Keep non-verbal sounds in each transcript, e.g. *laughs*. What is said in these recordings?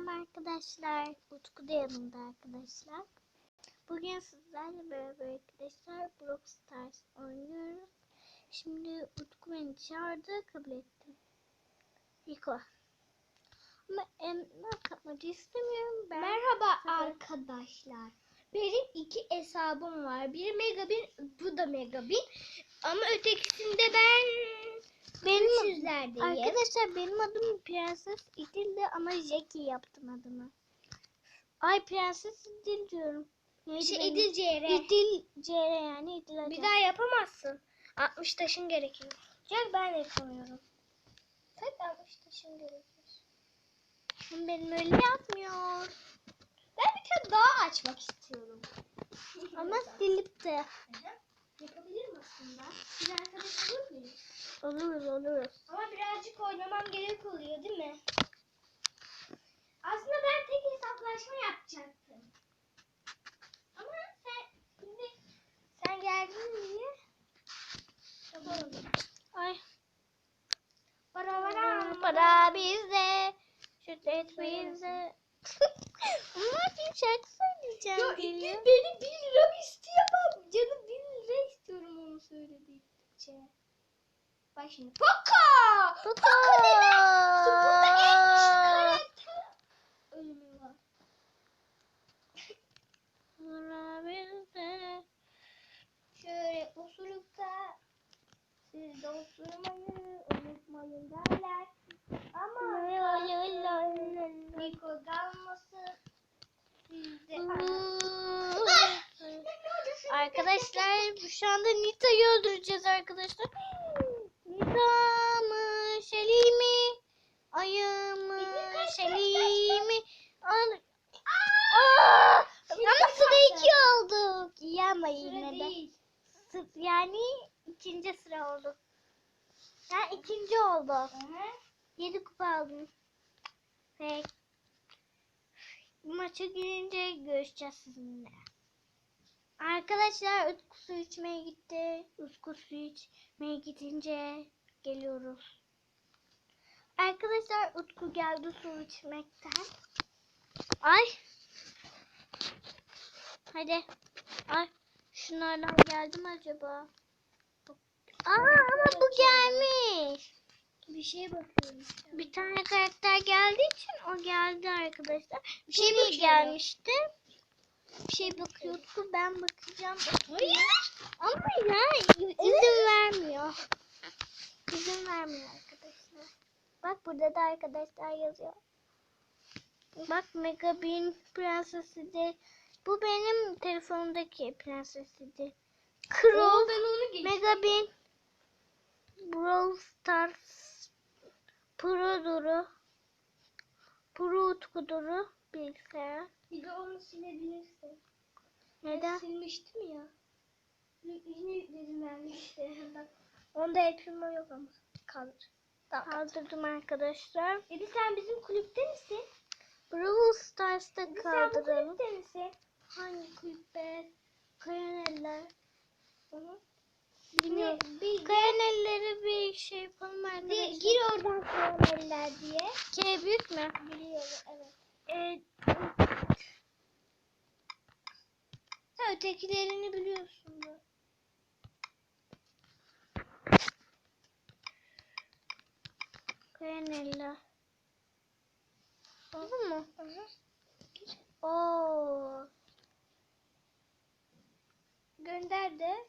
Selam arkadaşlar. Utku da yanımda arkadaşlar. Bugün sizlerle beraber arkadaşlar Brawl Stars oynuyoruz. Şimdi Utku beni çağırdı kabul ettim. Rico. Ama emlak katmacı istemiyorum. Ben Merhaba Tabii. arkadaşlar. Benim iki hesabım var. Biri Megabin, bu da Megabin. Ama ötekisinde ben Benim- 300'lerdeyim. Arkadaşlar benim adım Prenses İdil'di ama Jackie yaptım adımı. Ay Prenses İdil diyorum. Neydi şey benim? İdil CR. İdil CR yani İdil Bir Acar. daha yapamazsın. 60 taşın gerekiyor. Gel ben yapamıyorum. Tek 60 taşın gerekiyor. Benim öyle yapmıyor. Ben bir tane daha açmak istiyorum. Ama silip de Yapabilirim aslında. Bir arkadaş olur muyuz? oluruz oluruz. Ama birazcık oynamam gerek oluyor değil mi? Aslında ben tek hesaplaşma yapacaktım. Ama sen şimdi sen geldin diye yapalım. Ay Para para para bizde. Şiddet bizde. *laughs* Ama bir şarkı söyleyeceğim. Ya. İdil beni 1 lira isteyemem? Canım 1 lira istiyorum onu söyledikçe. Bak şimdi. Poco! Poco! Burada en karakter ölümü var. Şöyle osurukta siz de osurmayı unutmayın derler. Ama Niko kalması sizde Arkadaşlar şu anda Nita'yı öldüreceğiz arkadaşlar. Nita mı? Şeli mi? Ayı mı? Şeli mi? Al. Aa! Ama sıra iki olduk. İyi ama yine de. Yani ikinci sıra oldu. Ben ikinci oldu. Yedi kupa aldım. Ve maça girince görüşeceğiz sizinle. Arkadaşlar Utku su içmeye gitti. Utku su içmeye gidince geliyoruz. Arkadaşlar Utku geldi su içmekten. Ay. Hadi. Ay. Şunlardan geldi mi acaba? Aa ama bu gelmiş. Bir şeye bakıyorum. Bir tane karakter geldiği için o geldi arkadaşlar. Bir şey şey bakıyor. gelmişti. Bir şey bakıyordu. Ben bakacağım. Hayır. Ama ya izin vermiyor. İzin vermiyor arkadaşlar. Bak burada da arkadaşlar yazıyor. Bak Megabin prensesi de. Bu benim telefonumdaki prensesi de. Oo, Crow, ben onu geçtim. Megabin, Brawl Stars, Pro Duru, Pro Utku Duru, bilgisayar. Bir de onu silebilirsin. Ben Neden? silmiştim ya. Yine yükledim ben işte. Bak. Onda el yok ama. Kalır. Tamam. Kaldırdım arkadaşlar. Edi sen bizim kulüpte misin? Brawl Stars'ta Edi sen bu kaldıralım. kulüpte misin? Hangi kulüpte? Kayaneller. Hı. Bilmiyorum. Kayanelleri bir şey yapalım arkadaşlar. gir oradan kayaneller diye. K büyük mü? Biliyorum evet. Evet. Sen ötekilerini biliyorsun da. Kayanella. Oldu mu? Hı hı. Oo. Gönder de.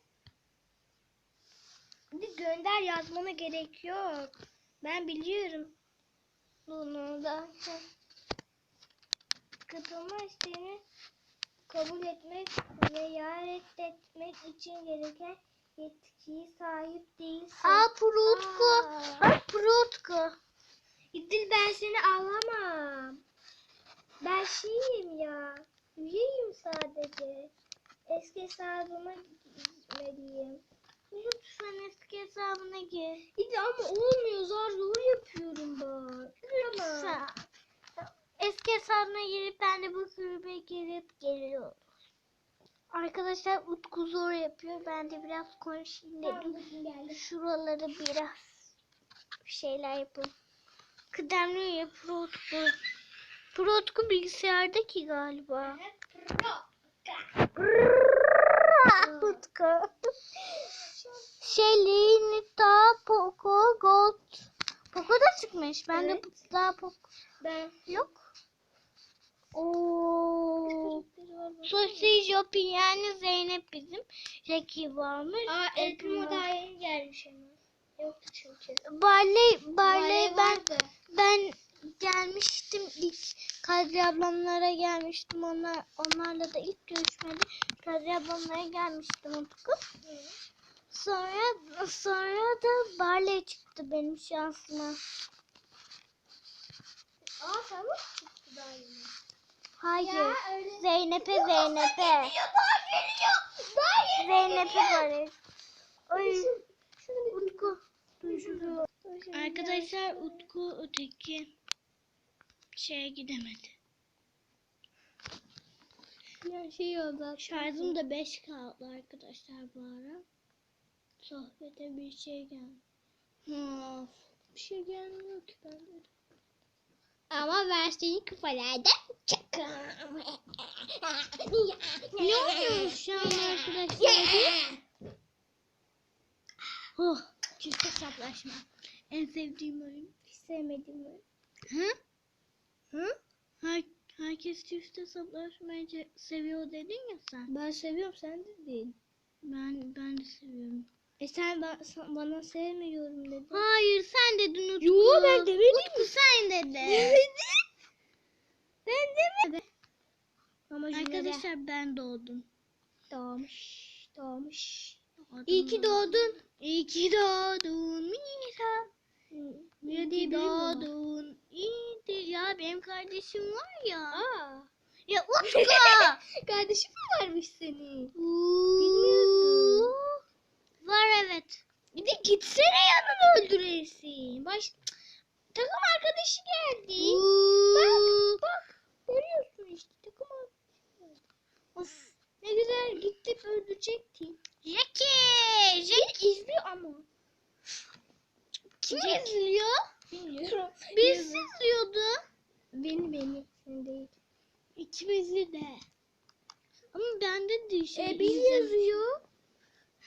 Bir gönder yazmana gerek yok. Ben biliyorum. Bunu da. Katılma isteğini kabul etmek veya reddetmek için gereken yetkiye sahip değilsin. Aa Prutku. Aa. Bak Prutku. İdil ben seni alamam. Ben şeyim ya. Üyeyim sadece. Eski hesabıma gitmeliyim. Lütfen eski hesabına gir. İdil ama olmuyor. Zar zor yapıyorum bak. Lütfen. Eski hesabına girip ben de bu kulübe girip geliyorum. Arkadaşlar Utku zor yapıyor. Ben de biraz konuşayım dedim. Şuraları biraz bir şeyler yapalım. Kıdemli yapıyor Utku. Pro Utku bilgisayardaki galiba. Utku. Shelly, Nita, Poco, Gold. Poco da çıkmış. Ben de Evet. daha Poco Ben yok. Oo. Sosis Jopi yani Zeynep bizim. Jackie varmış. Aa El Primo Primo. daha yeni gelmiş ama. Yoktu çünkü. Barley, Barley ben ben gelmiştim ilk Kadri ablamlara gelmiştim. Onlar onlarla da ilk görüşmede Kadri ablamlara gelmiştim Utku. Sonra sonra da Barley çıktı benim şansıma. Aa tamam çıktı daha yeni. Hayır. Ya. Zeynep'e Zeynep'e. Zeynep'e Barley. Ay Utku. Arkadaşlar Utku öteki şeye gidemedi. Ya şey oldu. Şarjım da 5 kaldı arkadaşlar bu ara. Sohbete bir şey geldi. Hmm. Bir şey gelmiyor ki bende. Ama ben seni kafalardan çakam. ne oluyormuş şu an arkadaşlar? oh, çift hesaplaşma. En sevdiğim oyun. Hiç sevmediğim oyun. Hı? Hı? Her, herkes çift hesaplaşmayı seviyor dedin ya sen. Ben seviyorum sen de değil. Ben ben de seviyorum. E sen, ba- sen bana sevmiyorum dedin. Hayır sen dedin Utku. Yo, ben demedim. Utku sen dedin. Ben demedim. Ama yine de Arkadaşlar ben doğdum. doğmuş. Doğmuş. Doğdum İyi ki ben. doğdun. İyi ki doğdun Misa. Niye İyi ki doğdun. İyi de ya benim kardeşim var ya. Aa. Ya *laughs* Utku. Kardeşim mi varmış senin? Bilmiyordum. Var evet. Bir de gitsene yanını öldüresin. Baş... Takım arkadaşı geldi. Bak bak. Görüyorsun işte takım arkadaşı. Of. Ne güzel gidip öldürecektin. Jackie. Jackie. İzliyor ama. Kim Jack. izliyor? Bilmiyorum. Biz izliyordu. Beni beni. Sen değil. İkimizi de. Ama bende de şey E, izlem- yazıyor.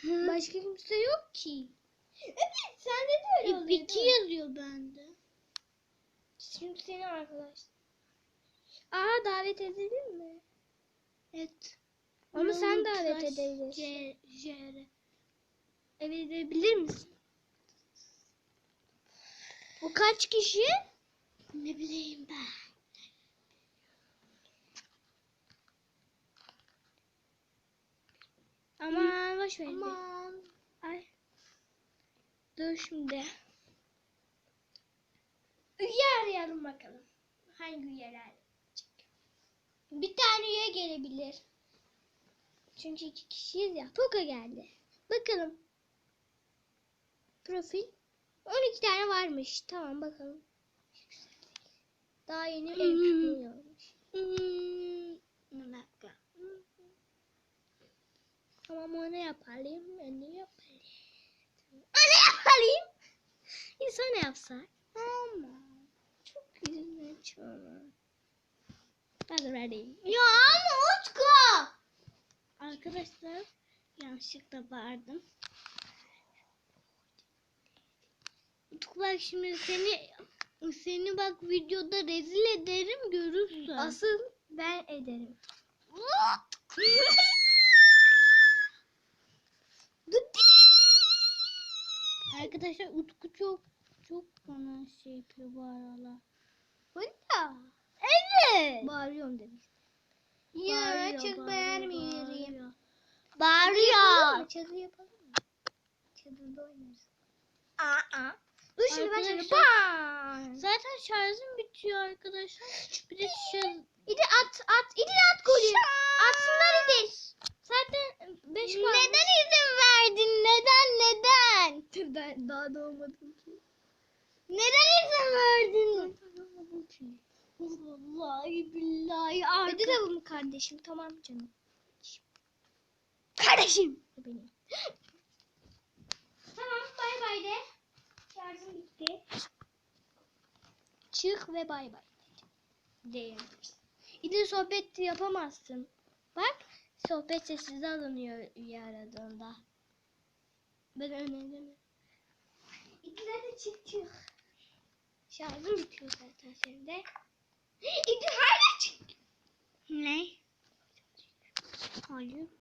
Başka kimse yok ki. Evet sende de öyle oluyor. Değil mi? yazıyor bende. Şimdi seni arkadaş. Aa davet edelim mi? Evet. Onu sen davet Ultraş edebilirsin. C- JR. Evet edebilir misin? O kaç kişi? Ne bileyim ben. Aman boş ver. Aman. Dur şimdi. Üye arayalım bakalım. Hangi üyeler? Bir tane üye gelebilir. Çünkü iki kişiyiz ya. Poka geldi. Bakalım. Profil. 12 tane varmış. Tamam bakalım. Daha yeni çıkmıyormuş. Hmm. Dakika. Tamam onu yapalım. Onu yapalım. Onu yapalım. İnsan yapsak. Ama çok güzel çok. Hadi ready. Ya ama Utku. Arkadaşlar yanlışlıkla bağırdım. Utku bak şimdi seni seni bak videoda rezil ederim görürsün. Asıl ben ederim. *laughs* Arkadaşlar Utku çok çok bana şey yapıyor bu aralar. Bunda. Evet. Bağırıyorum demiş. Ya çok beğenmiyorum. bağırıyor. Çadır yapalım mı? Çadırda oynarız. Aa. Dur şimdi ben bam. Zaten şarjım bitiyor arkadaşlar. Bir de şarj... İdi at at. İdi at golü. Atsınlar İdil. Zaten 5 kalmış. Neden izin verdin? Neden? Neden? *laughs* Ben daha doğmadım ki. Neden izin verdin? Ben daha doğmadım ki. Vallahi billahi arka... de bunu kardeşim tamam canım. Kardeşim. Benim. *laughs* Tamam bay bay de. Şarjım bitti. Çık ve bay bay. Değil. İdi sohbet yapamazsın. Bak sohbet sessiz alınıyor üye aradığında. Ben önemli İdiler de çık çık. Şarjım bitiyor zaten de. İdi hala. Ne? Hayır.